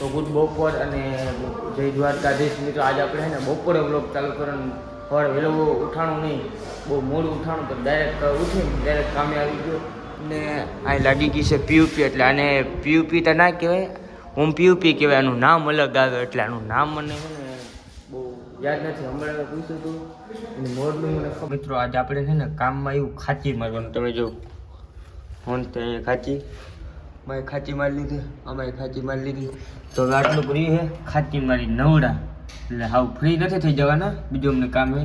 તો ગુડ બપોર અને જય દ્વારકાધીશ મિત્રો આજે આપણે ને બપોરે બ્લોગ ચાલુ કરવાનું. સવારે વહેલો ઉઠાણું નહીં બહુ મોડું ઉઠાણું તો ડાયરેક્ટ ઉઠીને ડાયરેક્ટ કામે આવી ગયો. ને આ લાગી ગઈ છે પીયુપી એટલે આને પીયુપી તો ના કહેવાય હું પીયુપી કહેવાય આનું નામ અલગ આવે એટલે આનું નામ મને છે ને બહુ યાદ નથી. હમણાં પૂછ્યું હતું અને મોરનું મને ખબર મિત્રો આજે આપણે છે ને કામમાં એવું ખાંચી મારવાનું. તમે જો ફોન તો અહીંયા ખાચી. મેં ખાચી મારી લીધી અમે ખાચી મારી લીધી. તો હવે આટલું કર્યું છે ખાચી મારી નવડા. એટલે હાવ ફ્રી નથી થઈ જવાના. બીજું અમને કામ છે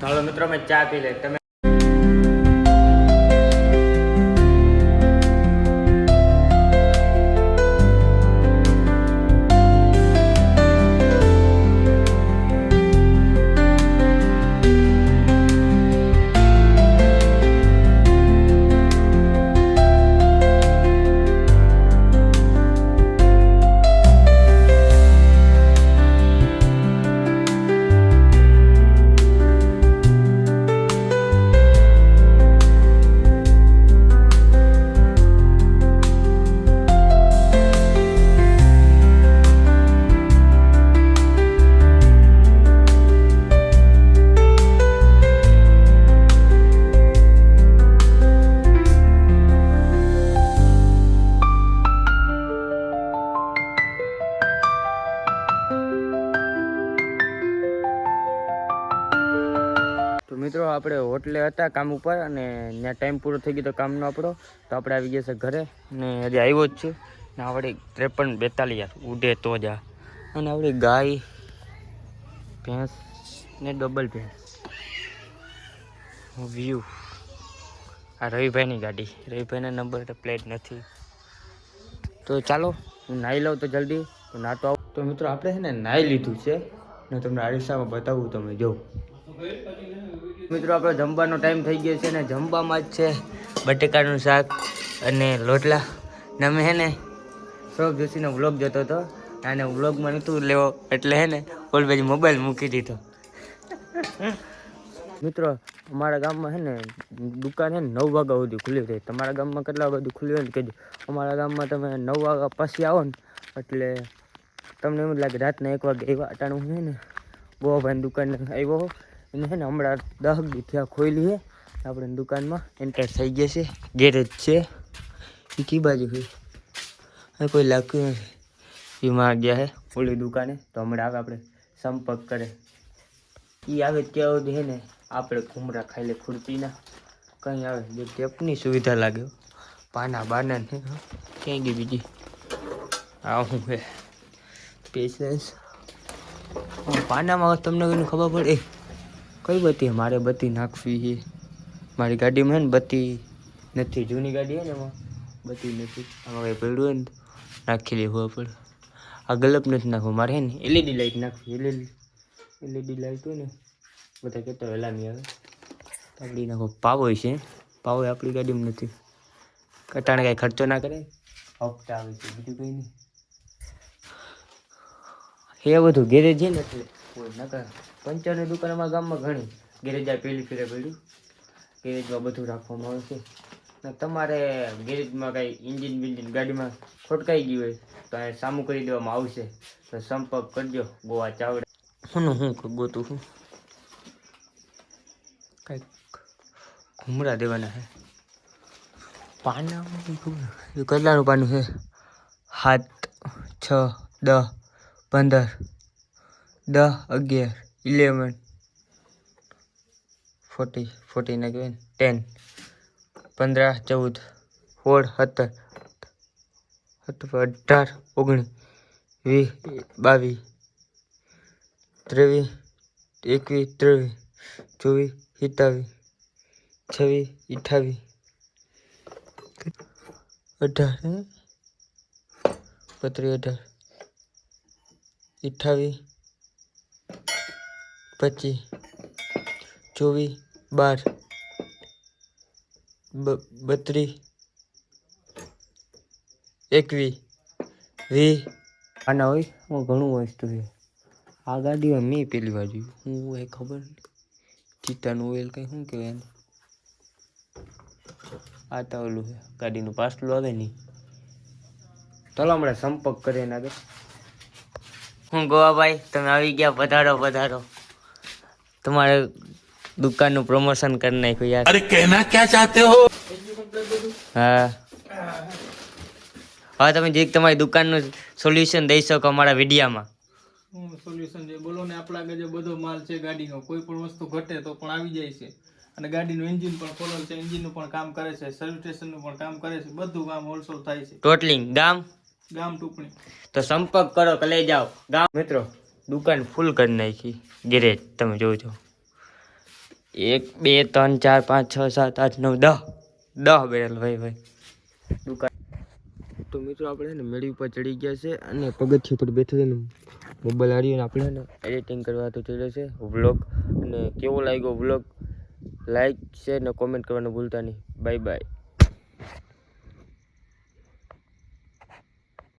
તો મિત્રો મેં ચા પી લે તમે મિત્રો, આપણે હોટલે હતા કામ ઉપર અને ત્યાં ટાઈમ પૂરો થઈ ગયો તો કામનો આપણો. તો આપણે આવી ગયા છે ઘરે ને હજી આવ્યો જ છે. ને આપણે ત્રેપન બેતાલીસ યાર, ઉડે તો જા અને આપણી ગાય, ભેંસ ને ડબલ ભેંસ. વ્યૂ આ રવિભાઈની ગાડી. રવિભાઈના નંબર પ્લેટ નથી. તો ચાલો, હું નાહી લઉં તો જલ્દી. તો નાતો આવું. તો મિત્રો, આપણે છે ને નાહી લીધું છે. ને તમને આરિસામાં બતાવું તમે જોઉં મિત્રો, આપણો જમવાનો ટાઈમ થઈ ગયો છે ને જમવામાં જ છે બટેકાનું શાક અને લોટલા. ને અમે હે ને સૌરભ જોશીનો વ્લોગ જોતો હતો અને વ્લોગમાં નહોતું લેવો, એટલે હે ને ઓલ મોબાઈલ મૂકી દીધો. મિત્રો, અમારા ગામમાં છે ને દુકાન છે ને નવ વાગ્યા સુધી ખુલ્લી થઈ તમારા ગામમાં કેટલા સુધી ખુલ્લી હોય ને કહેજો. અમારા ગામમાં તમે નવ વાગ્યા પછી આવો ને, એટલે તમને એમ લાગે રાતના એક વાગે એવા અટાણું છે ને બહુ ભાઈ દુકાન આવ્યો એને છે ને હમણાં દસ દી થયા ખોલી છે આપણે દુકાનમાં એન્ટર થઈ ગયા છે. ગેરેજ છે. એ કી બાજુ છે કોઈ લાગ્યું નથી એમાં ગયા છે ઓલી દુકાને. તો હમણાં આપણે સંપર્ક કરે. એ આવે ત્યાં સુધી છે ને આપણે ઘૂમરા ખાઈ લે ખુરપીના. કંઈ આવે. જે ટેપની સુવિધા લાગે પાના બાના ને. ક્યાંય ગઈ બીજી? આ હું પેશન્સ પાનામાં તમને કોઈને ખબર પડે? કઈ બત્તી મારે બત્તી નાખવી છે. મારી ગાડીમાં હે ને બત્તી નથી. જૂની ગાડી હે ને એમાં? બત્તી નથી. આમાં કંઈ પડ્યું હોય ને નાખી લેવું આપણે આ ગલપ નથી નાખવું. મારે હે ને એલઈડી લાઇટ નાખવી એલઈડી એલઈડી લાઇટ હોય ને, બધા કહેતા નહીં આવે આપણી નાખો પાવો છે. પાવો આપણી ગાડીમાં નથી. કટાણે કાંઈ ખર્ચો ના કરે. હપ્તા આવે છે, બીજું કંઈ નહીં. એ બધું ગેરેજ છે ને એટલે કોઈ નકર પંચરની દુકાન અમારા ગામમાં ઘણી. ગેરેજ પેલી ફેરે પડ્યું. ગેરેજમાં બધું રાખવામાં આવે છે. તમારે ગેરેજમાં કાંઈ ઇન્જિન બિન્જિન ગાડીમાં ખોટકાઈ ગયું હોય, તો એ સામું કરી દેવામાં આવશે. તો સંપર્ક કરજો, ગોવા ચાવડા. હું હું ગોતું છું? કંઈક ઘૂમરા દેવાના છે. પાના કેટલાનું પાનું છે? સાત, છ, દસ, પંદર, દસ, અગિયાર. ઇલેવન ફોર્ટી ફોર્ટી ના કહેવાય ટેન પંદર ચૌદ. સોળ સત્તર. અઢાર, ઓગણીસ. વીસ, બાવીસ. ત્રેવીસ, એકવીસ, ત્રેવીસ. ચોવીસ, સિત્તાવીસ. છવ્વીસ અઠાવીસ અઢાર બત્રીસ, અઢાર. અઠાવીસ પચીસ ચોવીસ બાર બત્રીસ એકવીસ વીસ. આના હોય હું ઘણું વસ્તુ છે આ ગાડીમાં મેં પેલી જોયું હું એ ખબર ચિત્તાનું ઓઇલ કંઈ શું કહેવાય એને? આ તો ઓલું છે ગાડીનું પાસલું આવે નહીં. ચાલો હમણાં સંપર્ક કરીએ એના આગળ. હું ગોવાભાઈ તમે આવી ગયા પધારો પધારો તમારે દુકાનનું પ્રમોશન કરી નાખ્યું યાર. અરે કહેના ક્યાં ચાહતે હો? હા. હવે તમે જે તમારી દુકાનનું સોલ્યુશન દઈ શકો અમારા વિડીયામાં. સોલ્યુશન જે બોલો ને આપણા જે બધો માલ છે ગાડીનો કોઈ પણ વસ્તુ ઘટે તો પણ આવી જાય છે. અને ગાડીનું એન્જિન પણ ફોલોલ છે એન્જિનનું પણ કામ કરે છે સર્વિસ સ્ટેશનનું પણ કામ કરે છે બધું કામ હોલસેલ થાય છે. ટોટલિંગ ગામ? ગામ ટૂંકણી. તો સંપર્ક કરો કલે જાઓ. ગામ મિત્રો દુકાન ફૂલ કરી નાખી. ગેરેજ તમે જોજો એક, બે, ત્રણ, ચાર, પાંચ, છ, સાત, આઠ, નવ, દહ. દહ બેરેલ ભાઈ ભાઈ દુકાન. તો મિત્રો, આપણે ને મેળી ઉપર ચડી ગયા છે અને પગથિયા પર બેઠો છે ને મોબાઈલ હારીને આપણે ને એડિટિંગ કરવા તો ચડ્યો છે વ્લોગ અને કેવો લાગ્યો વ્લોગ લાઈક શેર ને કોમેન્ટ કરવાનું ભૂલતા નહીં. Bye bye